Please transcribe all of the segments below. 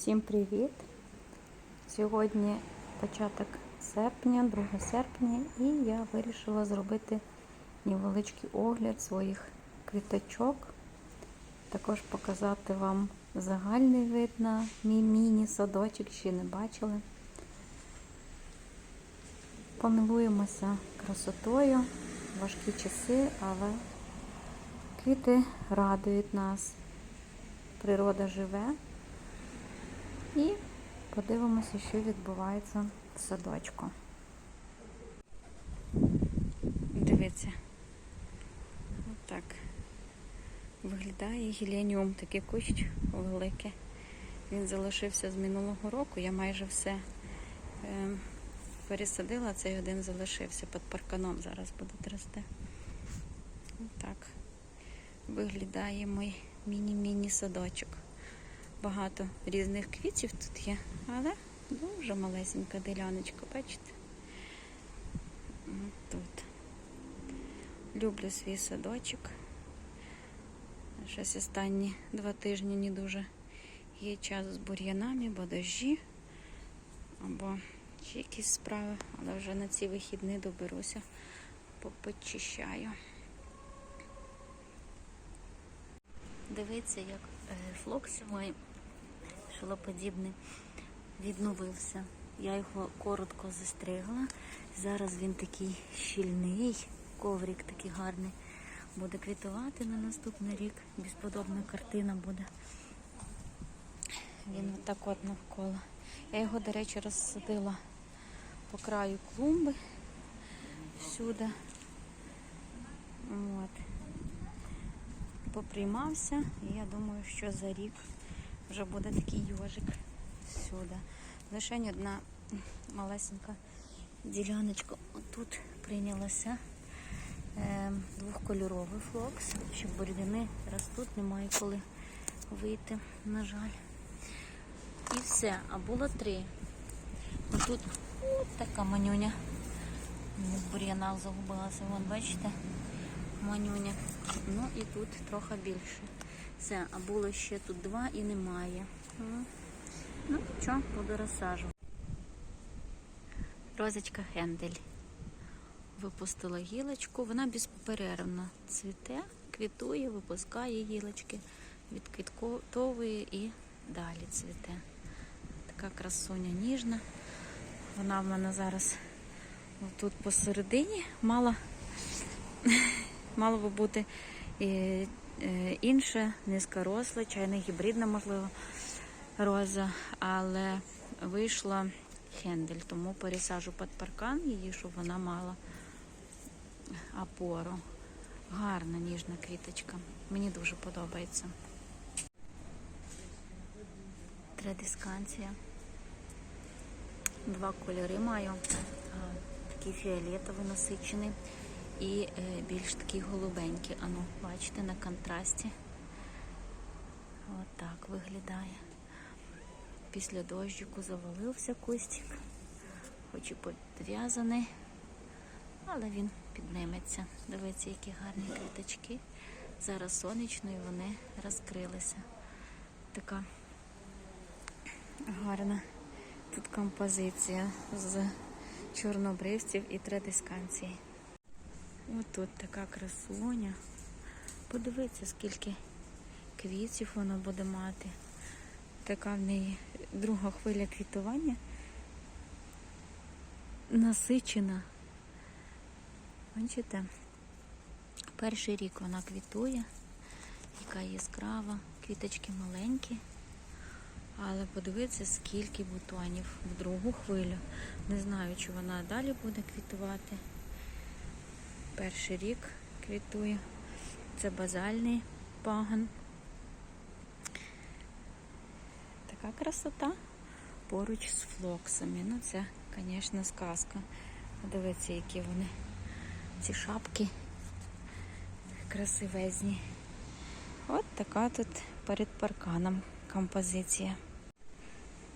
Всім привіт! Сьогодні початок серпня, 2 серпня, і я вирішила зробити невеличкий огляд своїх квіточок. Також показати вам загальний вид на мій міні-садочок, ще не бачили. Помилуємося красотою, важкі часи, але квіти радують нас. Природа живе. І подивимося, що відбувається в садочку. Дивіться, отак виглядає гіленіум, такий кущ великий. Він залишився з минулого року. Я майже все е, пересадила, цей один залишився під парканом. Зараз буде рости. Отак виглядає мій міні-міні садочок. Багато різних квітів тут є, але дуже малесенька діляночка, бачите? От тут. Люблю свій садочок. Щось останні два тижні не дуже є час з бур'янами, бо дощі, або ще якісь справи, але вже на ці вихідні доберуся, попочищаю. Дивіться, як е, флокс мій шилоподібний відновився. Я його коротко застригла. Зараз він такий щільний, коврик такий гарний. Буде квітувати на наступний рік. Безподобна картина буде. Він отак от навколо. Я його, до речі, розсадила по краю клумби всюди. От. Поприймався, і я думаю, що за рік вже буде такий йожик сюди. Лише одна малесенька діляночка отут прийнялася е, двохкольоровий флокс, щоб бур'яни ростуть, немає коли вийти, на жаль. І все, а було три. Тут от така манюня. В бур'янах загубилася, вон, бачите? Манюня. Ну і тут трохи більше. Все, а було ще тут два і немає. Ну, що, буду розсаджувати. Розочка Хендель. Випустила гілочку, вона безперервно цвіте, квітує, випускає гілочки, відквітковує і далі цвіте. Така красуня ніжна. Вона в мене зараз тут посередині мала, мало би бути і інша, низькоросла, чайна гібридна, можливо, роза, але вийшла хендель, тому пересаджу під паркан її, щоб вона мала опору. Гарна ніжна квіточка. Мені дуже подобається. Традисканція. Два кольори маю. Такий фіолетовий насичений і е, більш такі голубенькі. Ану, бачите, на контрасті. Отак виглядає. Після дощику завалився кустик, хоч і підв'язаний, але він підниметься. Дивіться, які гарні квіточки. Зараз сонячно і вони розкрилися. Така гарна тут композиція з чорнобривців і традисканції. Ось тут така красуня. Подивіться, скільки квітів вона буде мати. Така в неї друга хвиля квітування. Насичена. Бачите? Перший рік вона квітує, яка яскрава, квіточки маленькі. Але подивіться, скільки бутонів в другу хвилю. Не знаю, чи вона далі буде квітувати. Перший рік квітує. Це базальний паган. Така красота поруч з флоксами. Ну це, звісно, сказка. Дивіться, які вони. Ці шапки красивезні. От така тут перед парканом композиція.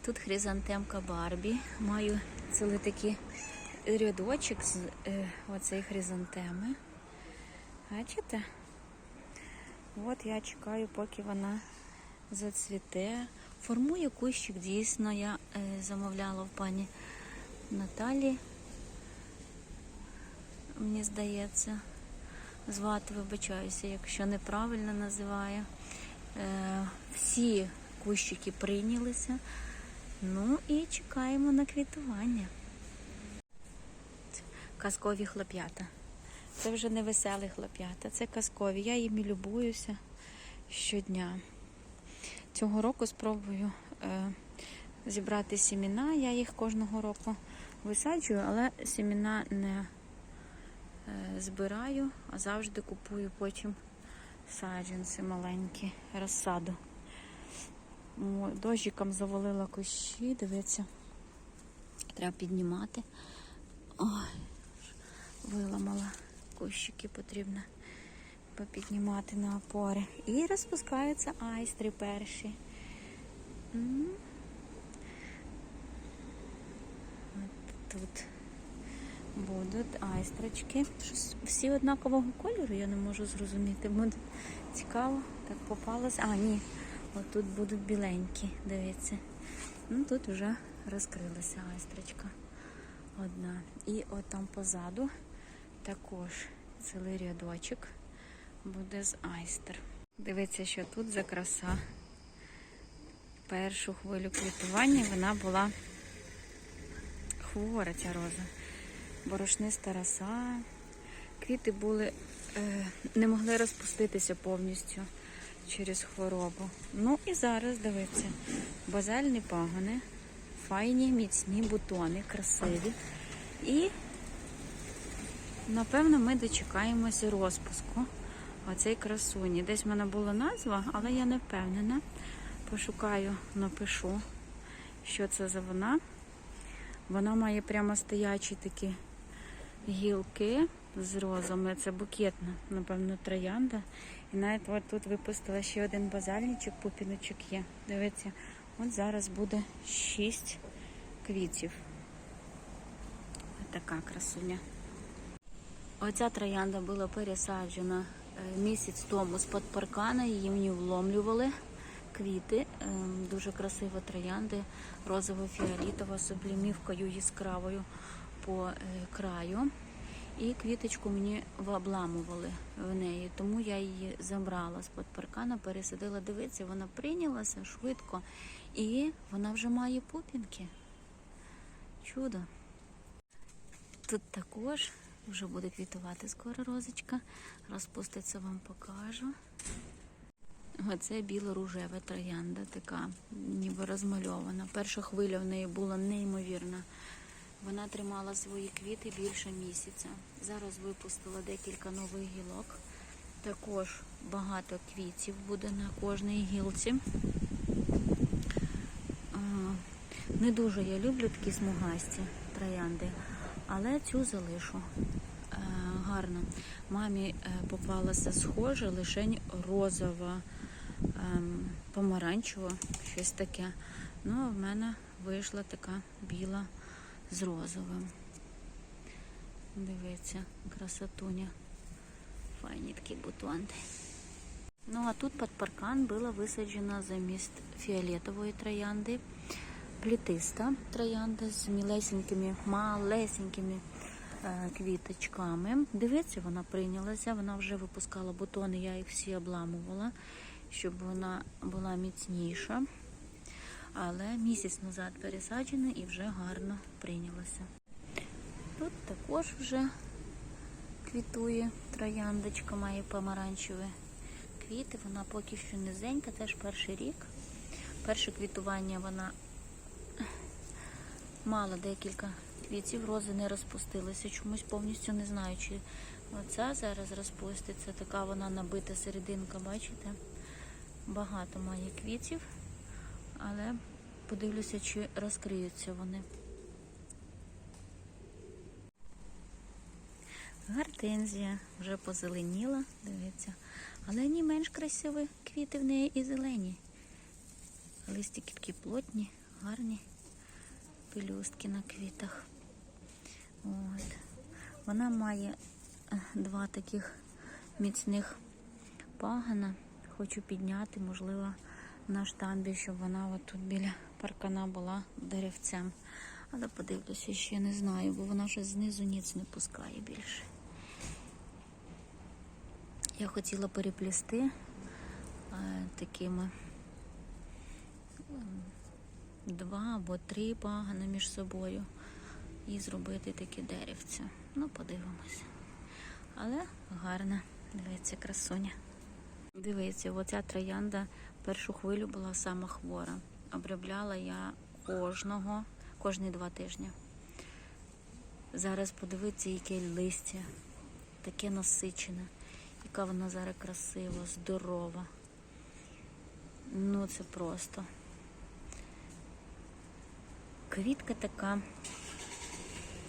Тут хризантемка Барбі. Маю цілий такий рядочок з е, оцеї хризантеми. Бачите? От я чекаю, поки вона зацвіте. Формую кущик, дійсно, я е, замовляла в пані Наталі. Мені здається, звати, вибачаюся, якщо неправильно називаю. Е, всі кущики прийнялися. Ну і чекаємо на квітування. Казкові хлоп'ята. Це вже не веселі хлоп'ята, це казкові. Я їм любуюся щодня. Цього року спробую е, зібрати сіміна. Я їх кожного року висаджую, але сіміна не е, збираю, а завжди купую потім саджанці маленькі, розсаду. Дощиком завалила кущі, дивіться, треба піднімати. Ой, виламала кущики, потрібно попіднімати на опори. І розпускаються айстри перші. Тут будуть айстрочки. Всі однакового кольору, я не можу зрозуміти. Буде цікаво, так попалося. А, ні, от тут будуть біленькі, дивіться. Ну тут вже розкрилася айстрочка одна. І от там позаду також цілий рядочок буде з айстер. Дивіться, що тут за краса. Першу хвилю квітування вона була хвора ця роза. Борошниста роса. Квіти були, е, не могли розпуститися повністю через хворобу. Ну і зараз дивіться, базальні пагони, файні, міцні бутони, красиві. І, напевно, ми дочекаємося розпуску оцей красуні. Десь в мене була назва, але я не впевнена. Пошукаю, напишу, що це за вона. Вона має прямо стоячі такі гілки з розами. Це букетна, напевно, троянда. І навіть от тут випустила ще один базальничок, пупіночок є. Дивіться, от зараз буде 6 квітів. Ось така красуня. Оця троянда була пересаджена е, місяць тому з-під паркана, її мені вломлювали квіти, ем, дуже красива троянди, розово-фіолітова, з облімівкою яскравою по е, краю. І квіточку мені обламували в неї, тому я її забрала з-під паркана, пересадила. Дивіться, вона прийнялася швидко і вона вже має пупінки. Чудо. Тут також вже буде квітувати скоро розочка. Розпуститься, вам покажу. Оце біло-ружева троянда, така ніби розмальована. Перша хвиля в неї була неймовірна. Вона тримала свої квіти більше місяця. Зараз випустила декілька нових гілок. Також багато квітів буде на кожній гілці. Не дуже я люблю такі смугасті троянди, але цю залишу. Е, Гарно. Мамі е, попалася схожа, лишень розова, ем, помаранчева, щось таке. Ну, а в мене вийшла така біла з розовим. Дивіться, красотуня. Файні такі бутонти. Ну, а тут під паркан була висаджена замість фіолетової троянди. Плітиста троянда з мілесенькими, малесенькими е, квіточками. Дивіться, вона прийнялася, вона вже випускала бутони, я їх всі обламувала, щоб вона була міцніша. Але місяць назад пересаджена і вже гарно прийнялася. Тут також вже квітує трояндочка, має помаранчеві квіти. Вона поки що низенька, теж перший рік. Перше квітування вона мала декілька квітів, рози не розпустилися. Чомусь повністю не знаю, чи оця зараз розпуститься. Така вона набита серединка, бачите? Багато має квітів, але подивлюся, чи розкриються вони. Гортензія вже позеленіла, дивіться. Але не менш красиві квіти в неї і зелені. Листики такі плотні, гарні пелюстки на квітах. От. Вона має е, два таких міцних пагана. Хочу підняти, можливо, на штамбі, щоб вона тут біля паркана була деревцем. Але подивлюся, ще не знаю, бо вона ще знизу ніц не пускає більше. Я хотіла переплісти е, такими ем, два або три пагани між собою і зробити таке деревце. Ну, подивимося. Але гарна, дивіться, красуня. Дивіться, оця троянда першу хвилю була сама хвора. Обробляла я кожного, кожні два тижні. Зараз подивіться, яке листя, таке насичене, яка вона зараз красива, здорова. Ну, це просто. Квітка така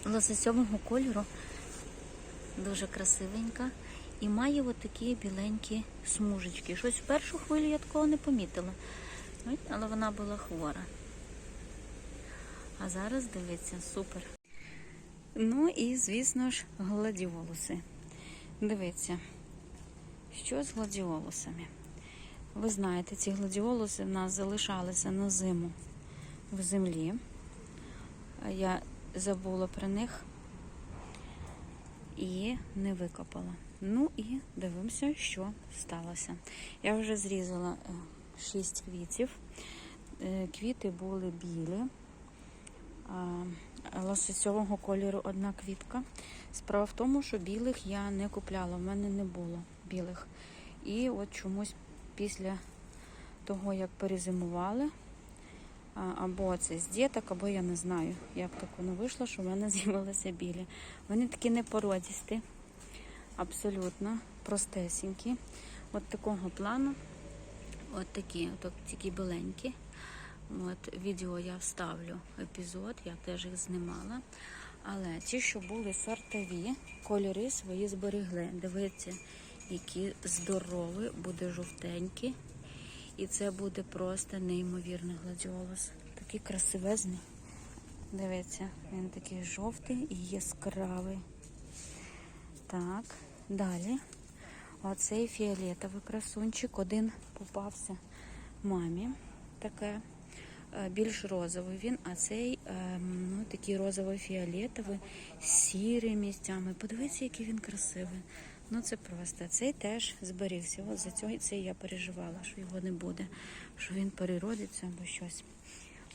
лососьового кольору, дуже красивенька. І має от такі біленькі смужечки. Щось в першу хвилю я такого не помітила. Але вона була хвора. А зараз дивіться, супер. Ну і, звісно ж, гладіолуси. Дивіться, що з гладіолусами. Ви знаєте, ці гладіолуси в нас залишалися на зиму в землі. Я забула про них і не викопала. Ну і дивимося, що сталося. Я вже зрізала 6 квітів. Е, Квіти були білі, лососьового кольору одна квітка. Справа в тому, що білих я не купляла, в мене не було білих. І от чомусь після того, як перезимували, або це з діток, або я не знаю, як так воно вийшло, що в мене з'явилися білі. Вони такі непородісті, абсолютно простесенькі. От такого плану, от такі, от такі біленькі. От відео я вставлю епізод, я теж їх знімала. Але ті, що були сортові, кольори свої зберегли. Дивіться, які здорові, буде жовтенькі. І це буде просто неймовірний гладіолус. Такий красивезний. Дивіться, він такий жовтий і яскравий. Так, далі. Оцей фіолетовий красунчик. Один попався мамі. Таке е, більш розовий він, а цей ем, ну, такий розово-фіолетовий, сірий місцями. Подивіться, який він красивий. Ну це просто. Цей теж зберігся. От за цього цей я переживала, що його не буде, що він переродиться або щось.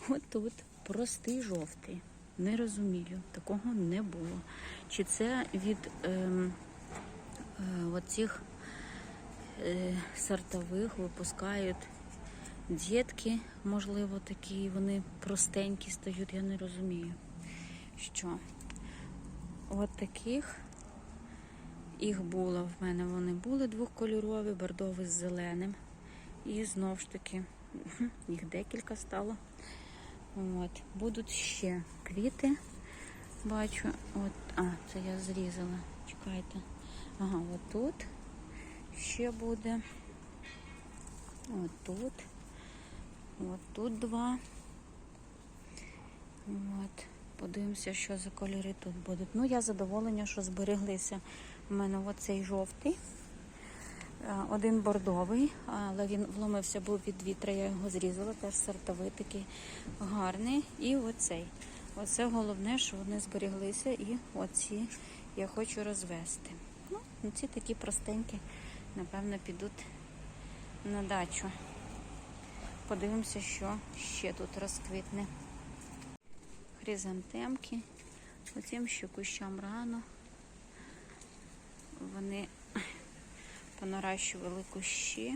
От тут простий жовтий. Не розумію, такого не було. Чи це від ем, е, оцих е, сортових випускають дітки, можливо, такі, вони простенькі стають, я не розумію. Що? От таких. Їх було в мене, вони були двохкольорові, бордовий з зеленим. І знову ж таки, їх декілька стало. От. Будуть ще квіти. Бачу. От, А, це я зрізала. Чекайте. Ага, от тут ще буде. От тут. От тут два. От. Подивимося, що за кольори тут будуть. Ну, я задоволена, що збереглися. У мене оцей жовтий, е, один бордовий, але він вломився був від вітра, я його зрізала, теж сортовий такий гарний. І оцей. Оце головне, що вони зберіглися, і оці я хочу розвести. Ну, ці такі простенькі, напевно, підуть на дачу. Подивимося, що ще тут розквітне. Хризантемки. Потім ще кущам рано. Вони понаращували кущі,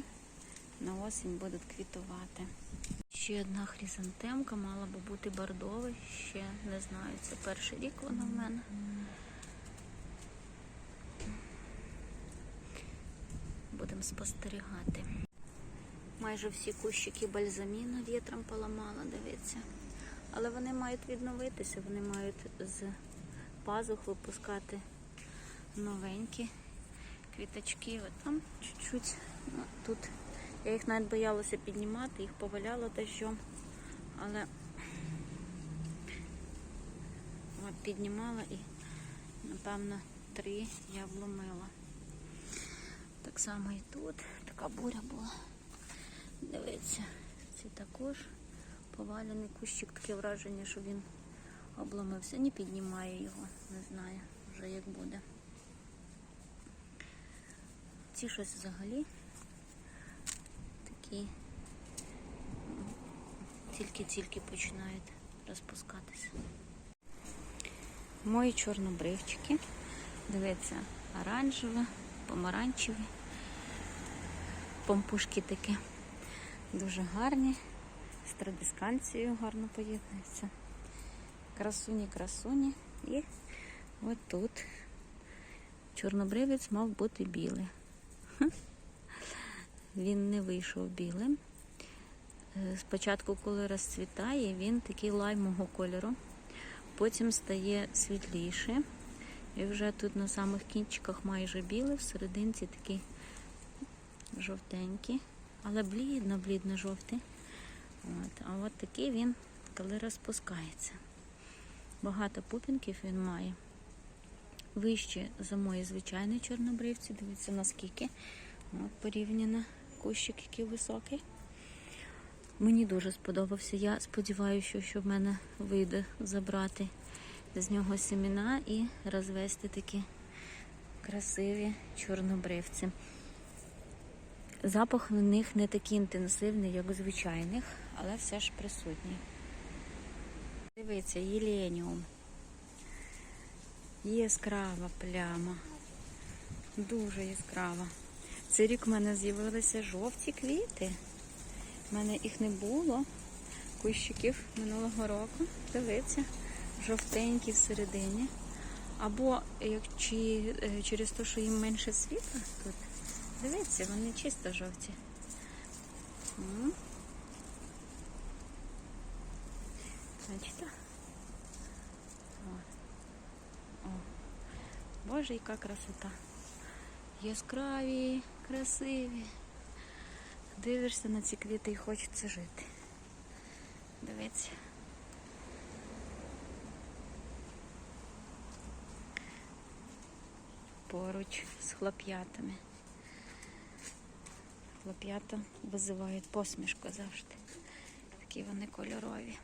на осінь будуть квітувати. Ще одна хризантемка, мала би бути бордова, ще не знаю, це перший рік вона в мене. Будемо спостерігати. Майже всі кущики бальзаміну вітром поламала, дивіться. Але вони мають відновитися, вони мають з пазух випускати новенькі квіточки. От там чуть-чуть ну, тут. Я їх навіть боялася піднімати, їх поваляло дощом, але от піднімала і, напевно, три я вломила. Так само і тут. Така буря була. Дивіться, Це також повалений кущик, таке враження, що він обломився. Не піднімає його, не знаю вже як буде. Ці щось взагалі такі тільки-тільки починають розпускатися. Мої чорнобривчики. Дивіться, оранжеве, помаранчеві. Помпушки такі дуже гарні. З традисканцією гарно поєднуються. Красуні, красуні. І от тут чорнобривець мав бути білий. Він не вийшов білим. Е, Спочатку, коли розцвітає, він такий лаймового кольору, потім стає світліше. І вже тут на самих кінчиках майже білий, в такий жовтенький, але блідно, блідно жовтий. От. А от такий він, коли розпускається. Багато пупінків він має. Вище за мої звичайні чорнобривці. Дивіться наскільки. От порівняно кущик, який високий. Мені дуже сподобався. Я сподіваюся, що в мене вийде забрати з нього семена і розвести такі красиві чорнобривці. Запах в них не такий інтенсивний, як у звичайних, але все ж присутній. Дивіться, єленіум. Яскрава пляма. Дуже яскрава. Цей рік в мене з'явилися жовті квіти. У мене їх не було. Кущиків минулого року. Дивіться, жовтенькі всередині. Або як чи, е, через те, що їм менше світла тут. Дивіться, вони чисто жовті. Бачите? Боже, яка красота. Яскраві, красиві. Дивишся на ці квіти і хочеться жити. Дивіться. Поруч з хлоп'ятами. Хлоп'ята визивають посмішку завжди. Такі вони кольорові.